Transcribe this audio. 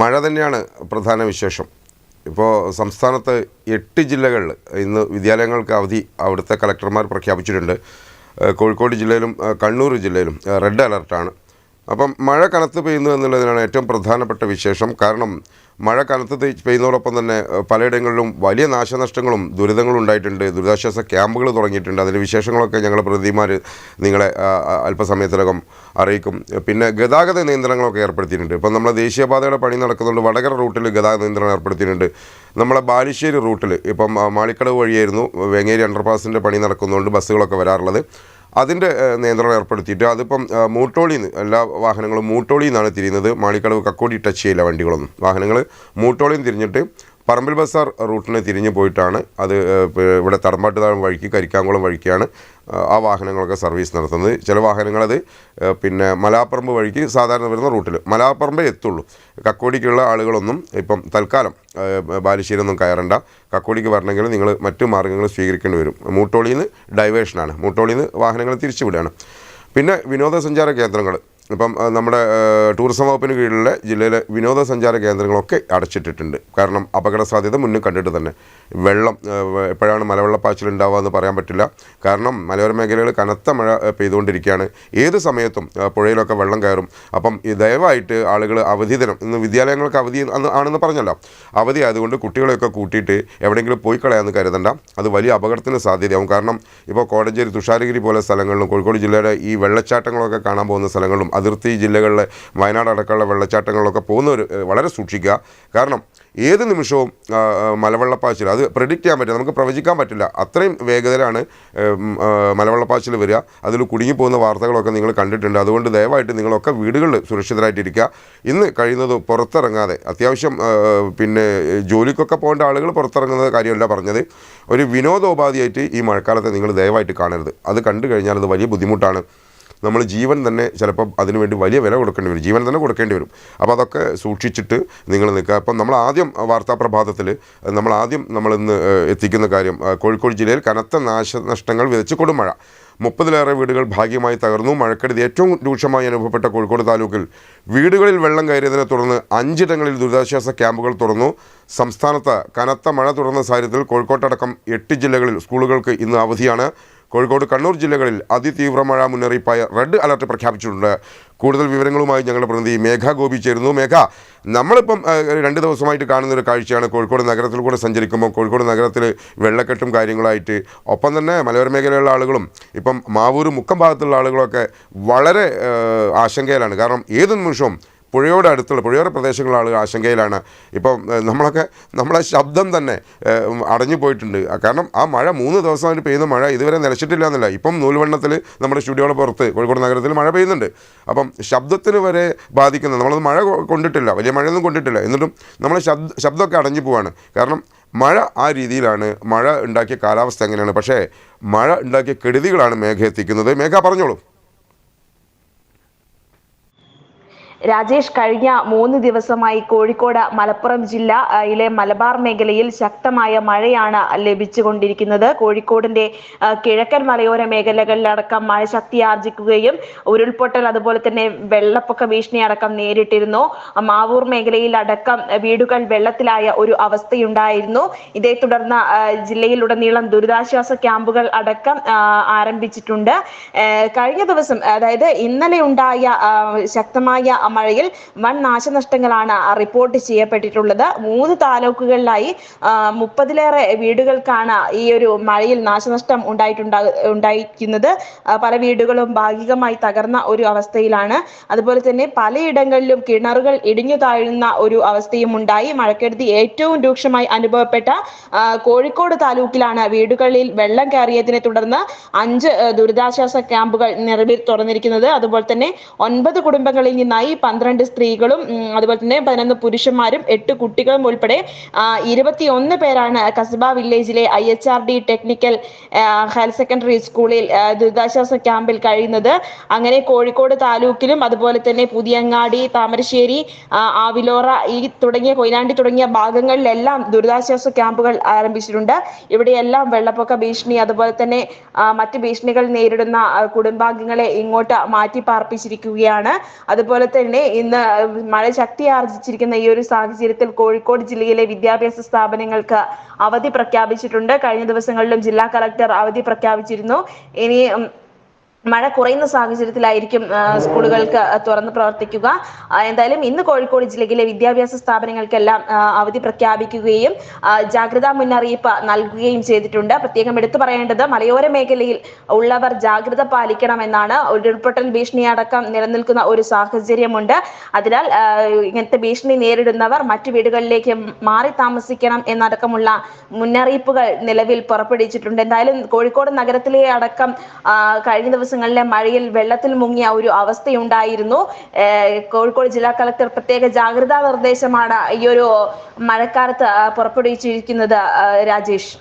മഴ തന്നെയാണ് പ്രധാന വിശേഷം. ഇപ്പോൾ സംസ്ഥാനത്ത് എട്ട് ജില്ലകളിൽ ഇന്ന് വിദ്യാലയങ്ങൾക്ക് അവധി അവിടുത്തെ കളക്ടർമാർ പ്രഖ്യാപിച്ചിട്ടുണ്ട്. കോഴിക്കോട് ജില്ലയിലും കണ്ണൂർ ജില്ലയിലും റെഡ് അലർട്ടാണ്. അപ്പം മഴ കനത്ത് പെയ്യുന്നു എന്നുള്ളതിനാണ് ഏറ്റവും പ്രധാനപ്പെട്ട വിശേഷം. കാരണം മഴ കനത്ത് പെയ്യുന്നതോടൊപ്പം തന്നെ പലയിടങ്ങളിലും വലിയ നാശനഷ്ടങ്ങളും ദുരിതങ്ങളും ഉണ്ടായിട്ടുണ്ട്. ദുരിതാശ്വാസ ക്യാമ്പുകൾ തുടങ്ങിയിട്ടുണ്ട്. അതിന്റെ വിശേഷങ്ങളൊക്കെ ഞങ്ങളുടെ പ്രതിനിധിമാർ നിങ്ങളെ അല്പസമയത്തിനകം അറിയിക്കും. പിന്നെ ഗതാഗത നിയന്ത്രണങ്ങളൊക്കെ ഏർപ്പെടുത്തിയിട്ടുണ്ട്. ഇപ്പം നമ്മളെ ദേശീയപാതയുടെ പണി നടക്കുന്നുണ്ട് വടകര റൂട്ടിൽ ഗതാഗത നിയന്ത്രണം ഏർപ്പെടുത്തിയിട്ടുണ്ട്. നമ്മളെ ബാലുശ്ശേരി റൂട്ടിൽ ഇപ്പം മാളിക്കടവ് വഴിയായിരുന്നു വെങ്ങേരി അണ്ടർപാസിന്റെ പണി നടക്കുന്നതുകൊണ്ട് ബസ്സുകളൊക്കെ വരാറുള്ളത്. അതിന്റെ നിയന്ത്രണം ഏർപ്പെടുത്തിയിട്ട് അതിപ്പം മൂട്ടോളിന്ന് എല്ലാ വാഹനങ്ങളും മൂട്ടോളിന്നാണ് തിരിയുന്നത്. മാളിക്കടവ് കക്കോടി ടച്ച് ചെയ്യില്ല വണ്ടികളൊന്നും. വാഹനങ്ങൾ മൂട്ടോളിയിൽ തിരിഞ്ഞിട്ട് പറമ്പിൽ ബസാർ റൂട്ടിന് തിരിഞ്ഞു പോയിട്ടാണ് അത് ഇവിടെ പ് ഇവിടെ തടമ്പാട്ടുതാഴം വഴിക്ക് കരിക്കാങ്കുളം വഴിക്കാണ് ആ വാഹനങ്ങളൊക്കെ സർവീസ് നടത്തുന്നത്. ചില വാഹനങ്ങളത് പിന്നെ മലാപ്പറമ്പ് വഴിക്ക് സാധാരണ വരുന്ന റൂട്ടിൽ മലാപ്പറമ്പേ എത്തുള്ളൂ. കക്കോടിക്കുള്ള ആളുകളൊന്നും ഇപ്പം തൽക്കാലം ബാലുശ്ശേരിയൊന്നും കയറണ്ട. കക്കോടിക്ക് വരണമെങ്കിൽ നിങ്ങൾ മറ്റു മാർഗങ്ങൾ സ്വീകരിക്കേണ്ടി വരും. മൂട്ടോളിയിൽ നിന്ന് ഡൈവേഷനാണ്. മൂട്ടോളിയിൽ നിന്ന് വാഹനങ്ങൾ തിരിച്ചുവിടുകയാണ് പിന്നെ വിനോദസഞ്ചാര കേന്ദ്രങ്ങൾ ഇപ്പം നമ്മുടെ ടൂറിസം വകുപ്പിന് കീഴിലെ ജില്ലയിലെ വിനോദസഞ്ചാര കേന്ദ്രങ്ങളൊക്കെ അടച്ചിട്ടിട്ടുണ്ട്. കാരണം അപകട സാധ്യത മുന്നിൽ കണ്ടിട്ട് തന്നെ. വെള്ളം എപ്പോഴാണ് മലവെള്ളപ്പാച്ചിൽ ഉണ്ടാവുക എന്ന് പറയാൻ പറ്റില്ല. കാരണം മലയോര മേഖലകൾ കനത്ത മഴ പെയ്തുകൊണ്ടിരിക്കുകയാണ്. ഏത് സമയത്തും പുഴയിലൊക്കെ വെള്ളം കയറും. അപ്പം ദയവായിട്ട് ആളുകൾ അവധി ദിനം ഇന്ന് വിദ്യാലയങ്ങൾക്ക് അവധി ആണെന്ന് പറഞ്ഞല്ലോ. അവധി ആയതുകൊണ്ട് കുട്ടികളെയൊക്കെ കൂട്ടിയിട്ട് എവിടെയെങ്കിലും പോയി കളയാമെന്ന് കരുതണ്ട. അത് വലിയ അപകടത്തിന് സാധ്യതയാവും. കാരണം ഇപ്പോൾ കോടഞ്ചേരി തുഷാരഗിരി പോലെ സ്ഥലങ്ങളിലും കോഴിക്കോട് ജില്ലയുടെ ഈ വെള്ളച്ചാട്ടങ്ങളൊക്കെ കാണാൻ പോകുന്ന സ്ഥലങ്ങളിലും അതിർത്തി ജില്ലകളിലെ വയനാട് അടക്കമുള്ള വെള്ളച്ചാട്ടങ്ങളിലൊക്കെ പോകുന്നവർ വളരെ സൂക്ഷിക്കുക. കാരണം ഏത് നിമിഷവും മലവെള്ളപ്പാച്ചിൽ അത് പ്രിഡിക്റ്റ് ചെയ്യാൻ പറ്റില്ല നമുക്ക് പ്രവചിക്കാൻ പറ്റില്ല. അത്രയും വേഗതയിലാണ് മലവെള്ളപ്പാച്ചിൽ വരിക. അതിൽ കുടുങ്ങിപ്പോകുന്ന വാർത്തകളൊക്കെ നിങ്ങൾ കണ്ടിട്ടുണ്ട്. അതുകൊണ്ട് ദയവായിട്ട് നിങ്ങളൊക്കെ വീടുകളിൽ സുരക്ഷിതരായിട്ടിരിക്കുക. ഇന്ന് കഴിയുന്നത് പുറത്തിറങ്ങാതെ അത്യാവശ്യം പിന്നെ ജോലിക്കൊക്കെ പോകേണ്ട ആളുകൾ പുറത്തിറങ്ങുന്നത് കാര്യമല്ല പറഞ്ഞത്. ഒരു വിനോദോപാധിയായിട്ട് ഈ മഴക്കാലത്തെ നിങ്ങൾ ദയവായിട്ട് കാണരുത്. അത് കണ്ടു കഴിഞ്ഞാൽ അത് വലിയ ബുദ്ധിമുട്ടാണ്. നമ്മൾ ജീവൻ തന്നെ ചിലപ്പം അതിനുവേണ്ടി വലിയ വില കൊടുക്കേണ്ടി വരും. ജീവൻ തന്നെ കൊടുക്കേണ്ടി വരും. അപ്പോൾ അതൊക്കെ സൂക്ഷിച്ചിട്ട് നിങ്ങൾ നിൽക്കുക. അപ്പം നമ്മൾ ആദ്യം വാർത്താപ്രഭാതത്തിൽ നമ്മൾ ആദ്യം നമ്മളിന്ന് എത്തിക്കുന്ന കാര്യം കോഴിക്കോട് ജില്ലയിൽ കനത്ത നാശനഷ്ടങ്ങൾ വിതച്ച് കൊടുമഴ മുപ്പതിലേറെ വീടുകൾ ഭാഗ്യമായി തകർന്നു. മഴക്കെടുതി ഏറ്റവും രൂക്ഷമായി അനുഭവപ്പെട്ട കോഴിക്കോട് താലൂക്കിൽ വീടുകളിൽ വെള്ളം കയറിയതിനെ തുടർന്ന് അഞ്ചിടങ്ങളിൽ ദുരിതാശ്വാസ ക്യാമ്പുകൾ തുറന്നു. സംസ്ഥാനത്ത് കനത്ത മഴ തുടർന്ന സാഹചര്യത്തിൽ കോഴിക്കോട്ടടക്കം എട്ട് ജില്ലകളിൽ സ്കൂളുകൾക്ക് ഇന്ന് അവധിയാണ്. കോഴിക്കോട് കണ്ണൂർ ജില്ലകളിൽ അതിതീവ്ര മഴ മുന്നറിയിപ്പായ റെഡ് അലർട്ട് പ്രഖ്യാപിച്ചിട്ടുണ്ട്. കൂടുതൽ വിവരങ്ങളുമായി ഞങ്ങളുടെ പ്രതിനിധി മേഘ ഗോപി ചേരുന്നു. മേഘ നമ്മളിപ്പം രണ്ട് ദിവസമായിട്ട് കാണുന്ന ഒരു കാഴ്ചയാണ്. കോഴിക്കോട് നഗരത്തിൽ കൂടെ സഞ്ചരിക്കുമ്പോൾ കോഴിക്കോട് നഗരത്തിൽ വെള്ളക്കെട്ടും കാര്യങ്ങളായിട്ട് ഒപ്പം തന്നെ മലയോര മേഖലയിലുള്ള ആളുകളും ഇപ്പം മാവൂർ മുക്കം ഭാഗത്തുള്ള ആളുകളൊക്കെ വളരെ ആശങ്കയിലാണ്. കാരണം ഏത് നിമിഷവും പുഴയോട് അടുത്തുള്ള പുഴയോര പ്രദേശങ്ങളിലുള്ള ആളുകൾ ആശങ്കയിലാണ്. ഇപ്പം നമ്മളൊക്കെ നമ്മളെ ശബ്ദം തന്നെ അടഞ്ഞു പോയിട്ടുണ്ട്. കാരണം ആ മഴ മൂന്ന് ദിവസമായിട്ട് പെയ്യുന്ന മഴ ഇതുവരെ നിലച്ചിട്ടില്ല എന്നല്ല ഇപ്പം നൂൽവണ്ണത്തിൽ നമ്മുടെ സ്റ്റുഡിയോയുടെ പുറത്ത് കോഴിക്കോട് നഗരത്തിൽ മഴ പെയ്യുന്നുണ്ട്. അപ്പം ശബ്ദത്തിന് വരെ ബാധിക്കുന്ന നമ്മളത് മഴ കൊണ്ടിട്ടില്ല വലിയ മഴയൊന്നും കൊണ്ടിട്ടില്ല. എന്നിട്ടും നമ്മളെ ശബ്ദ ശബ്ദമൊക്കെ അടഞ്ഞു പോവാണ്. കാരണം മഴ ആ രീതിയിലാണ് മഴ ഉണ്ടാക്കിയ കാലാവസ്ഥ എങ്ങനെയാണ്. പക്ഷേ മഴ ഉണ്ടാക്കിയ കെടുതികളാണ് മേഘ എത്തിക്കുന്നത്. മേഘ പറഞ്ഞോളൂ. രാജേഷ് കഴിഞ്ഞ മൂന്ന് ദിവസമായി കോഴിക്കോട് മലപ്പുറം ജില്ലയിലെ മലബാർ മേഖലയിൽ ശക്തമായ മഴയാണ് ലഭിച്ചുകൊണ്ടിരിക്കുന്നത്. കോഴിക്കോടിന്റെ കിഴക്കൻ മലയോര മേഖലകളിലടക്കം മഴ ശക്തി ആർജിക്കുകയും ഉരുൾപൊട്ടൽ അതുപോലെ തന്നെ വെള്ളപ്പൊക്ക ഭീഷണി അടക്കം നേരിട്ടിരുന്നു. മാവൂർ മേഖലയിൽ അടക്കം വീടുകൾ വെള്ളത്തിലായ ഒരു അവസ്ഥയുണ്ടായിരുന്നു. ഇതേ തുടർന്ന് ജില്ലയിലുടനീളം ദുരിതാശ്വാസ ക്യാമ്പുകൾ അടക്കം ആരംഭിച്ചിട്ടുണ്ട്. കഴിഞ്ഞ ദിവസം അതായത് ഇന്നലെ ഉണ്ടായ ശക്തമായ മഴയിൽ വൻ നാശനഷ്ടങ്ങളാണ് റിപ്പോർട്ട് ചെയ്യപ്പെട്ടിട്ടുള്ളത്. മൂന്ന് താലൂക്കുകളിലായി മുപ്പതിലേറെ വീടുകൾക്കാണ് ഈ ഒരു മഴയിൽ നാശനഷ്ടം ഉണ്ടായിട്ടുണ്ടാ ഉണ്ടായിരിക്കുന്നത്. പല വീടുകളും ഭാഗികമായി തകർന്ന ഒരു അവസ്ഥയിലാണ്. അതുപോലെ തന്നെ പലയിടങ്ങളിലും കിണറുകൾ ഇടിഞ്ഞു താഴുന്ന ഒരു അവസ്ഥയും ഉണ്ടായി. മഴക്കെടുതി ഏറ്റവും രൂക്ഷമായി അനുഭവപ്പെട്ട കോഴിക്കോട് താലൂക്കിലാണ് വീടുകളിൽ വെള്ളം കയറിയതിനെ തുടർന്ന് അഞ്ച് ദുരിതാശ്വാസ ക്യാമ്പുകൾ നിലവിൽ തുറന്നിരിക്കുന്നത്. അതുപോലെ തന്നെ ഒൻപത് കുടുംബങ്ങളിൽ നിന്നായി പന്ത്രണ്ട് സ്ത്രീകളും അതുപോലെ തന്നെ പതിനൊന്ന് പുരുഷന്മാരും എട്ട് കുട്ടികളും ഉൾപ്പെടെ ഇരുപത്തിയൊന്ന് പേരാണ് കസബ വില്ലേജിലെ I H R D technical higher secondary സ്കൂളിൽ ദുരിതാശ്വാസ ക്യാമ്പിൽ കഴിയുന്നത്. അങ്ങനെ കോഴിക്കോട് താലൂക്കിലും അതുപോലെ തന്നെ പുതിയങ്ങാടി താമരശ്ശേരി ആവിലോറ ഈ തുടങ്ങിയ കൊയിലാണ്ടി തുടങ്ങിയ ഭാഗങ്ങളിലെല്ലാം ദുരിതാശ്വാസ ക്യാമ്പുകൾ ആരംഭിച്ചിട്ടുണ്ട്. ഇവിടെയെല്ലാം വെള്ളപ്പൊക്ക ഭീഷണി അതുപോലെ തന്നെ മറ്റ് ഭീഷണികൾ നേരിടുന്ന കുടുംബാംഗങ്ങളെ ഇങ്ങോട്ട് മാറ്റി പാർപ്പിച്ചിരിക്കുകയാണ് അതുപോലെ തന്നെ തന്നെ ഇന്ന് മഴ ശക്തിയാർജിച്ചിരിക്കുന്ന ഈ ഒരു സാഹചര്യത്തിൽ കോഴിക്കോട് ജില്ലയിലെ വിദ്യാഭ്യാസ സ്ഥാപനങ്ങൾക്ക് അവധി പ്രഖ്യാപിച്ചിട്ടുണ്ട്. കഴിഞ്ഞ ദിവസങ്ങളിലും ജില്ലാ കളക്ടർ അവധി പ്രഖ്യാപിച്ചിരുന്നു. ഇനി മഴ കുറയുന്ന സാഹചര്യത്തിലായിരിക്കും സ്കൂളുകൾക്ക് തുറന്ന് പ്രവർത്തിക്കുക. എന്തായാലും ഇന്ന് കോഴിക്കോട് ജില്ലയിലെ വിദ്യാഭ്യാസ സ്ഥാപനങ്ങൾക്കെല്ലാം അവധി പ്രഖ്യാപിക്കുകയും ജാഗ്രതാ മുന്നറിയിപ്പ് നൽകുകയും ചെയ്തിട്ടുണ്ട്. പ്രത്യേകം എടുത്തു പറയേണ്ടത് മലയോര മേഖലയിൽ ഉള്ളവർ ജാഗ്രത പാലിക്കണമെന്നാണ്. ഉരുൾപൊട്ടൽ ഭീഷണി അടക്കം നിലനിൽക്കുന്ന ഒരു സാഹചര്യമുണ്ട്. അതിനാൽ ഇങ്ങനത്തെ ഭീഷണി നേരിടുന്നവർ മറ്റു വീടുകളിലേക്ക് മാറി താമസിക്കണം എന്നടക്കമുള്ള മുന്നറിയിപ്പുകൾ നിലവിൽ പുറപ്പെടുവിച്ചിട്ടുണ്ട്. എന്തായാലും കോഴിക്കോട് നഗരത്തിലെ അടക്കം കഴിഞ്ഞ കഴിഞ്ഞ ദിവസങ്ങളിലെ മഴയിൽ വെള്ളത്തിൽ മുങ്ങിയ ഒരു അവസ്ഥയുണ്ടായിരുന്നു. കോഴിക്കോട് ജില്ലാ കളക്ടർ പ്രത്യേക ജാഗ്രതാ നിർദ്ദേശമാണ് ഈ ഒരു മഴക്കാലത്ത് പുറപ്പെടുവിച്ചിരിക്കുന്നത് രാജേഷ്.